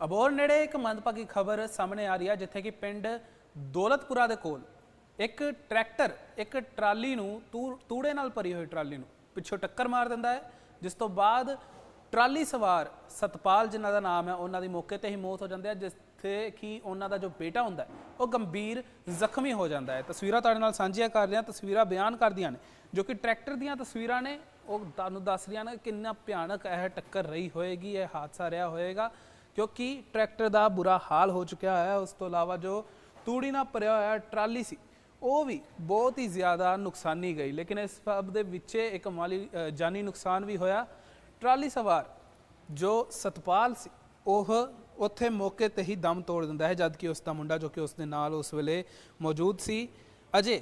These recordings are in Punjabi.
ਅਬੋਰ ਨੇੜੇ ਇੱਕ ਮੰਦਭਾਗੀ ਖਬਰ ਸਾਹਮਣੇ ਆ ਰਹੀ ਹੈ ਜਿੱਥੇ ਕਿ ਪਿੰਡ ਦੌਲਤਪੁਰਾ ਦੇ ਕੋਲ ਇੱਕ ਟਰੈਕਟਰ ਇੱਕ ਟਰਾਲੀ ਨੂੰ ਤੂ- ਤੂੜੇ ਨਾਲ ਭਰੀ ਹੋਈ ਟਰਾਲੀ ਨੂੰ ਪਿੱਛੋਂ ਟੱਕਰ ਮਾਰ ਦਿੰਦਾ ਹੈ ਜਿਸ ਤੋਂ ਬਾਅਦ ਟਰਾਲੀ ਸਵਾਰ ਸਤਪਾਲ ਜਿਨ੍ਹਾਂ ਦਾ ਨਾਮ ਹੈ ਉਹਨਾਂ ਦੀ ਮੌਕੇ ਤੇ ਹੀ ਮੌਤ ਹੋ ਜਾਂਦੀ ਹੈ ਜਿੱਥੇ ਕਿ ਉਹਨਾਂ ਦਾ ਜੋ ਬੇਟਾ ਹੁੰਦਾ ਹੈ ਉਹ ਗੰਭੀਰ ਜ਼ਖਮੀ ਹੋ ਜਾਂਦਾ ਹੈ ਤਸਵੀਰਾਂ ਤੁਹਾਡੇ ਨਾਲ ਸਾਂਝੀਆਂ ਕਰ ਰਿਹਾ ਤਸਵੀਰਾਂ ਬਿਆਨ ਕਰਦੀਆਂ ਨੇ ਜੋ ਕਿ ਟਰੈਕਟਰ ਦੀਆਂ ਤਸਵੀਰਾਂ ਨੇ ਉਹ ਤੁਹਾਨੂੰ ਦੱਸ ਰਹੀਆਂ ਨੇ ਕਿੰਨਾ ਭਿਆਨਕ ਇਹ ਟੱਕਰ ਰਹੀ ਹੋਏਗੀ ਇਹ ਹਾਦਸਾ ਰਿਹਾ ਹੋਏਗਾ ਕਿਉਂਕਿ ਟਰੈਕਟਰ ਦਾ ਬੁਰਾ ਹਾਲ ਹੋ ਚੁੱਕਿਆ ਹੈ। ਉਸ ਤੋਂ ਇਲਾਵਾ ਜੋ ਤੂੜੀ ਨਾਲ ਭਰਿਆ ਹੋਇਆ ਟਰਾਲੀ ਸੀ, ਉਹ ਵੀ ਬਹੁਤ ਹੀ ਜ਼ਿਆਦਾ ਨੁਕਸਾਨੀ ਗਈ। ਲੇਕਿਨ ਇਸ ਸਭ ਦੇ ਵਿੱਚ ਇੱਕ ਮਾਲੀ ਜਾਨੀ ਨੁਕਸਾਨ ਵੀ ਹੋਇਆ। ਟਰਾਲੀ ਸਵਾਰ ਜੋ ਸਤਪਾਲ ਸੀ, ਉਹ ਉੱਥੇ ਮੌਕੇ ਤੇ ਹੀ ਦਮ ਤੋੜ ਦਿੰਦਾ ਹੈ ਜਦ ਕਿ ਉਸ ਦਾ ਮੁੰਡਾ ਜੋ ਕਿ ਉਸ ਦੇ ਨਾਲ ਉਸ ਵੇਲੇ ਮੌਜੂਦ ਸੀ। ਅਜੇ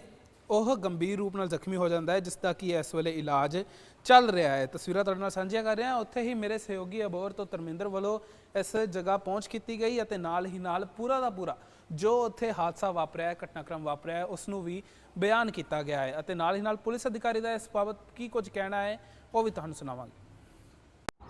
ਉਹ ਗੰਭੀਰ ਰੂਪ ਨਾਲ ਜ਼ਖਮੀ ਹੋ ਜਾਂਦਾ ਹੈ, ਜਿਸ ਦਾ ਕਿ ਇਸ ਵੇਲੇ ਇਲਾਜ ਚੱਲ ਰਿਹਾ ਹੈ। ਤਸਵੀਰਾਂ ਤੁਹਾਡੇ ਨਾਲ ਸਾਂਝੀਆਂ ਕਰ ਰਿਹਾ ਉੱਥੇ ਹੀ ਮੇਰੇ ਸਹਿਯੋਗੀ ਅਬੋਰ ਤੋਂ ਧਰਮਿੰਦਰ ਵੱਲੋਂ ਇਸ ਜਗ੍ਹਾ ਪਹੁੰਚ ਕੀਤੀ ਗਈ ਅਤੇ ਨਾਲ ਹੀ ਨਾਲ ਪੂਰਾ ਦਾ ਪੂਰਾ ਜੋ ਉੱਥੇ ਹਾਦਸਾ ਵਾਪਰਿਆ ਹੈ, ਘਟਨਾਕ੍ਰਮ ਵਾਪਰਿਆ ਹੈ, ਉਸ ਨੂੰ ਵੀ ਬਿਆਨ ਕੀਤਾ ਗਿਆ ਹੈ। ਅਤੇ ਨਾਲ ਹੀ ਨਾਲ ਪੁਲਿਸ ਅਧਿਕਾਰੀ ਦਾ ਇਸ ਬਾਬਤ ਕੀ ਕੁਝ ਕਹਿਣਾ ਹੈ, ਉਹ ਵੀ ਤੁਹਾਨੂੰ ਸੁਣਾਵਾਂਗੇ।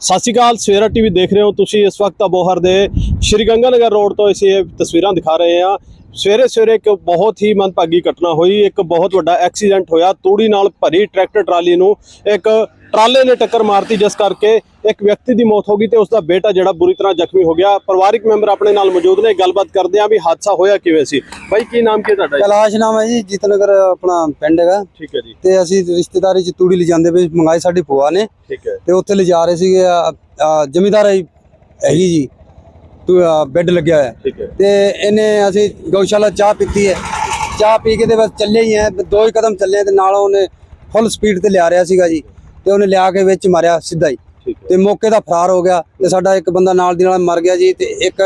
ਸਤਿ ਸ਼੍ਰੀ ਅਕਾਲ, ਸਵੇਰਾ ਟੀਵੀ ਦੇਖ ਰਹੇ ਹੋ ਤੁਸੀਂ। ਇਸ ਵਕਤ ਅਬੋਹਰ ਦੇ ਸ਼੍ਰੀ ਗੰਗਾਨਗਰ ਰੋਡ ਤੋਂ ਅਸੀਂ ਇਹ ਤਸਵੀਰਾਂ ਦਿਖਾ ਰਹੇ ਹਾਂ। ਸਵੇਰੇ ਸਵੇਰੇ ਇੱਕ ਬਹੁਤ ਹੀ ਮੰਦਭਾਗੀ ਘਟਨਾ ਹੋਈ। ਇੱਕ ਬਹੁਤ ਵੱਡਾ ਐਕਸੀਡੈਂਟ ਹੋਇਆ। ਤੂੜੀ ਨਾਲ ਭਰੀ ਟਰੈਕਟਰ ਟਰਾਲੀ ਨੂੰ ਇੱਕ ਟਰਾਲੇ ਨੇ ਟੱਕਰ ਮਾਰਤੀ ਜਿਸ ਕਰਕੇ ਇੱਕ ਵਿਅਕਤੀ ਦੀ ਮੌਤ ਹੋ ਗਈ ਤੇ ਉਸ ਦਾ ਬੇਟਾ ਜਿਹੜਾ ਬੁਰੀ ਤਰ੍ਹਾਂ ਜ਼ਖਮੀ ਹੋ ਗਿਆ। ਪਰਿਵਾਰਿਕ ਮੈਂਬਰ ਆਪਣੇ ਨਾਲ ਮੌਜੂਦ ਨੇ ਗੱਲਬਾਤ ਕਰਦੇ ਹਾਂ ਵੀ ਹਾਦਸਾ ਹੋਇਆ ਕਿਵੇਂ ਸੀ। ਬਾਈ ਕੀ ਨਾਮ ਕੀ ਤੁਹਾਡਾ? ਕੈਲਾਸ਼ ਨਾਮ ਹੈ ਜੀ ਜੀਤਨਗਰ ਆਪਣਾ ਪਿੰਡ ਹੈਗਾ। ਠੀਕ ਹੈ ਜੀ। ਤੇ ਅਸੀਂ ਰਿਸ਼ਤੇਦਾਰੀ ਚ ਤੂੜੀ ਲਿਜਾਂਦੇ ਪਏ ਮੰਗਾਈ ਸਾਡੀ ਭੂਆ ਨੇ। ਠੀਕ ਹੈ। ਤੇ ਉੱਥੇ ਲਿਜਾ ਰਹੇ ਸੀਗੇ ਆ- ਆ ਜ਼ਮੀਂਦਾਰ ਹੈ- ਹੈਗੀ ਜੀ। ਤੂੰ ਆ, ਬੈੱਡ ਲੱਗਿਆ ਹੋਇਆ। ਤੇ ਇਹਨੇ ਅਸੀਂ ਗਊਸ਼ਾਲਾ ਚਾਹ ਪੀਤੀ ਹੈ। ਚਾਹ ਪੀ ਕੇ ਤੇ ਬਸ ਚੱਲੇ ਹੀ ਐ ਦੋ ਹੀ ਕਦਮ ਚੱਲੇ ਤੇ ਨਾਲ ਉਹਨੇ ਫੁੱਲ ਸਪੀਡ ਤੇ ਲਿਆ ਰਿਹਾ ਸੀਗਾ ਜੀ। ਤੇ ਉਹਨੇ ਲਿਆ ਕੇ ਵਿੱਚ ਮਾਰਿਆ ਸਿੱਧਾ ਹੀ। ਤੇ ਮੌਕੇ ਦਾ ਫਰਾਰ ਹੋ ਗਿਆ ਤੇ ਸਾਡਾ ਇੱਕ ਬੰਦਾ ਨਾਲ ਦੀ ਨਾਲ ਮਰ ਗਿਆ ਜੀ ਤੇ ਇੱਕ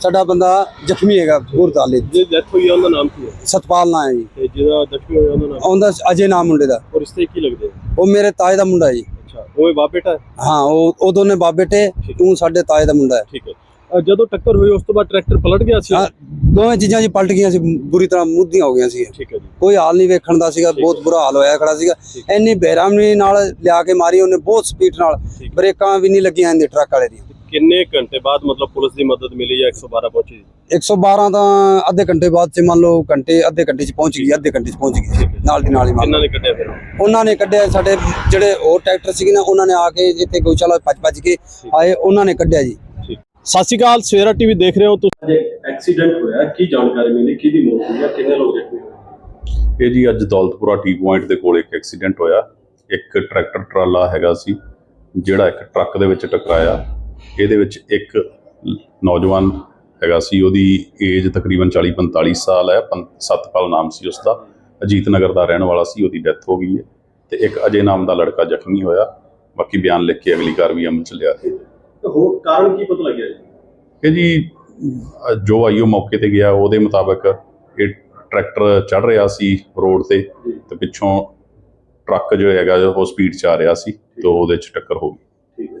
ਸਾਡਾ ਬੰਦਾ ਜ਼ਖਮੀ ਹੈਗਾ ਗੁਰਦਾਲੇ ਜੇ ਡੈਥ ਹੋਈ ਉਹਦਾ ਨਾਮ ਕੀ ਹੈ? ਸਤਪਾਲ ਨਾਂ ਹੈ ਜੀ। ਤੇ ਜਿਹਦਾ ਜ਼ਖਮੀ ਹੋਇਆ ਉਹਦਾ ਨਾਮ? ਉਹਦਾ ਅਜੇ ਨਾਮ ਮੁੰਡੇ ਦਾ। ਔਰ ਰਿਸ਼ਤੇ ਕੀ ਲੱਗਦੇ ਉਹ ਮੇਰੇ ਤਾਏ ਦਾ ਮੁੰਡਾ ਜੀ। ਅੱਛਾ ਉਹ ਬਾਪ ਬੇਟਾ ਹੈ? ਉਹ ਉਹ ਦੋਨੇ ਬਾਪ ਬੇਟੇ ਤੂੰ ਸਾਡੇ ਤਾਏ ਦਾ ਮੁੰਡਾ ਹੈ। ਠੀਕ ਹੈ। ਜਦੋਂ ਟੱਕਰ ਹੋਈ ਉਸ ਤੋਂ ਬਾਅਦ ਟਰੈਕਟਰ ਪਲਟ ਗਿਆ ਸੀ? ਦੋਵੇਂ ਚੀਜ਼ਾਂ ਜੀ ਪਲਟ ਗਈਆਂ ਸੀ ਬੁਰੀ ਤਰ੍ਹਾਂ ਮੁੱਦੀਆਂ ਹੋ ਗਈਆਂ ਸੀ ਠੀਕ ਹੈ ਜੀ। ਕੋਈ ਹਾਲ ਨਹੀਂ ਵੇਖਣ ਦਾ ਸੀਗਾ ਬਹੁਤ ਬੁਰਾ ਹਾਲ ਹੋਇਆ ਖੜਾ ਸੀਗਾ। ਇੰਨੀ ਬੇਰਾਮੀ ਨਾਲ ਲਿਆ ਕੇ ਮਾਰੀ ਉਹਨੇ ਬਹੁਤ ਸਪੀਡ ਨਾਲ। ਬ੍ਰੇਕਾਂ ਵੀ ਨਹੀਂ ਲੱਗੀਆਂ ਇਹਦੇ ਟਰੱਕ ਵਾਲੇ ਦੀਆਂ। ਕਿੰਨੇ ਘੰਟੇ ਬਾਅਦ ਮਤਲਬ ਪੁਲਿਸ ਦੀ ਮਦਦ ਮਿਲੀ ਜਾਂ 112 ਪਹੁੰਚੀ? 112 ਤਾਂ ਅੱਧੇ ਘੰਟੇ ਬਾਅਦ ਚ ਮੰਨ ਲਓ ਘੰਟੇ ਅੱਧੇ ਘੰਟੇ ਚ ਪਹੁੰਚ ਗਈ ਅੱਧੇ ਘੰਟੇ ਚ ਪਹੁੰਚ ਗਈ। ਨਾਲ ਦੀ ਨਾਲ ਹੀ ਲਓ ਨੇ ਕੱਢਿਆ ਫਿਰ? ਉਹਨਾਂ ਨੇ ਕੱਢਿਆ ਸਾਡੇ ਜਿਹੜੇ ਹੋਰ ਟਰੈਕਟਰ ਸੀਗੇ ਨਾ ਉਹਨਾਂ ਨੇ ਆ ਕੇ ਇੱਥੇ ਗਊਸ਼ਾਲਾ ਭੱਜ ਭੱਜ ਕੇ ਆਏ ਉਹਨਾਂ ਨੇ ਕੱਢਿਆ ਜੀ। ਸਤਿ ਸ਼੍ਰੀ ਅਕਾਲ ਸਵੇਰਾ ਟੀਵੀ ਦੇਖ ਰਹੇ ਹੋ ਤੁਸੀਂ ਐਕਸੀਡੈਂਟ ਹੋਇਆ ਕੀ ਜਾਣਕਾਰੀ ਮਿਲੀ ਕਿਹਦੀ ਮੌਤ ਹੋਈ ਹੈ ਕਿੰਨੇ ਲੋਕ ਜ਼ਖਮੀ ਹੋਏ? ਇਹ ਜੀ ਅੱਜ ਦੌਲਤਪੁਰਾ ਟੀ ਪੁਆਇੰਟ ਦੇ ਕੋਲ ਇੱਕ ਐਕਸੀਡੈਂਟ ਹੋਇਆ। ਇੱਕ ਟਰੈਕਟਰ ਟਰਾਲਾ ਹੈਗਾ ਸੀ ਜਿਹੜਾ ਇੱਕ ਟਰੱਕ ਦੇ ਵਿੱਚ ਟਕਰਾਇਆ। ਇਹਦੇ ਵਿੱਚ ਇੱਕ ਨੌਜਵਾਨ ਹੈਗਾ ਸੀ ਉਹਦੀ ਏਜ ਤਕਰੀਬਨ 40 45 ਸਾਲ ਹੈ ਪੰ- ਸਤਪਾਲ ਨਾਮ ਸੀ ਉਸਦਾ। ਅਜੀਤ ਨਗਰ ਦਾ ਰਹਿਣ ਵਾਲਾ ਸੀ ਉਹਦੀ ਡੈਥ ਹੋ ਗਈ ਹੈ। ਤੇ ਇੱਕ ਅਜੇ ਨਾਮ ਦਾ ਲੜਕਾ ਜ਼ਖਮੀ ਹੋਇਆ। ਬਾਕੀ ਬਿਆਨ ਲਿਖ ਕੇ ਅਗਲੀ ਕਾਰਵਾਈ ਅਮਲ ਚ ਲਿਆ ਤੇ ਹੋਰ ਕਾਰਨ ਕੀ ਪਤਾ ਲੱਗਿਆ ਜੀ? ਜੀ ਆਈਓ ਮੌਕੇ ਤੇ ਗਿਆ ਉਹਦੇ ਮੁਤਾਬਕ ਇਹ ਟਰੈਕਟਰ ਚੜ ਰਿਹਾ ਸੀ ਰੋਡ ਤੇ ਤੇ ਪਿੱਛੋਂ ਟਰੱਕ ਜੋ ਹੈਗਾ ਉਹ ਸਪੀਡ 'ਚ ਆ ਰਿਹਾ ਸੀ ਤੇ ਉਹਦੇ 'ਚ ਟੱਕਰ ਹੋ ਗਈ। ਠੀਕ ਹੈ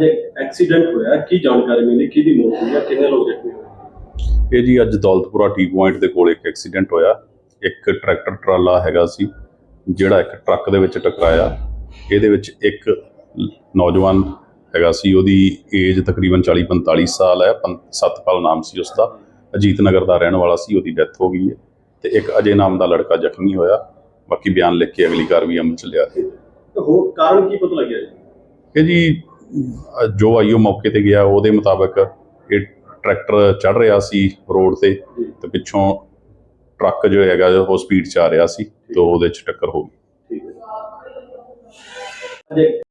ਜੇ। ਐਕਸੀਡੈਂਟ ਹੋਇਆ ਕੀ ਜਾਣਕਾਰੀ ਮਿਲੀ? ਕਿਹਦੀ ਮੌਤ ਹੋਈ ਹੈ ਕਿੰਨੇ ਲੋਕ ਜ਼ਖਮੀ ਹੋਏ? ਇਹ ਜੀ ਅੱਜ ਦੌਲਤਪੁਰਾ ਟੀ ਪੁਆਇੰਟ ਦੇ ਕੋਲ ਇੱਕ ਐਕਸੀਡੈਂਟ ਹੋਇਆ। ਇੱਕ ਟਰੈਕਟਰ ਟਰਾਲਾ ਹੈਗਾ ਸੀ ਜਿਹੜਾ ਇੱਕ ਟਰੱਕ ਦੇ ਵਿੱਚ ਟਕਰਾਇਆ। ਇਹਦੇ ਵਿੱਚ ਇੱਕ ਨੌਜਵਾਨ ਹੈਗਾ ਸੀ ਉਹਦੀ ਏਜ ਤਕਰੀਬਨ 40 45 ਸਾਲ ਹੈ ਸਤਪਾਲ ਨਾਮ ਸੀ ਉਸਦਾ ਅਜੀਤ ਨਗਰ ਦਾ ਰਹਿਣ ਵਾਲਾ ਸੀ ਉਹਦੀ ਡੈਥ ਹੋ ਗਈ ਹੈ ਤੇ ਇੱਕ ਅਜੇ ਨਾਮ ਦਾ ਲੜਕਾ ਜ਼ਖਮੀ ਹੋਇਆ ਬਾਕੀ ਬਿਆਨ ਲਿਖ ਕੇ ਅਗਲੀ ਕਾਰਵਾਈ ਅਮਲ ਚ ਲਿਆ ਤੇ ਹੋਰ ਕਾਰਨ ਕੀ ਪਤਾ ਲੱਗਿਆ ਜੀ? ਇਹ ਜੀ ਜੋ ਆਈਓ ਮੌਕੇ ਤੇ ਗਿਆ ਉਹਦੇ ਮੁਤਾਬਕ ਇਹ ਟਰੈਕਟਰ ਚੜ ਰਿਹਾ ਸੀ ਰੋਡ ਤੇ ਤੇ ਪਿੱਛੋਂ ਟਰੱਕ ਜੋ ਹੈਗਾ ਉਹ ਸਪੀਡ 'ਚ ਆ ਰਿਹਾ ਸੀ ਤੇ ਉਹਦੇ 'ਚ ਟੱਕਰ ਹੋ ਗਈ। ਠੀਕ ਹੈ। ਜੇ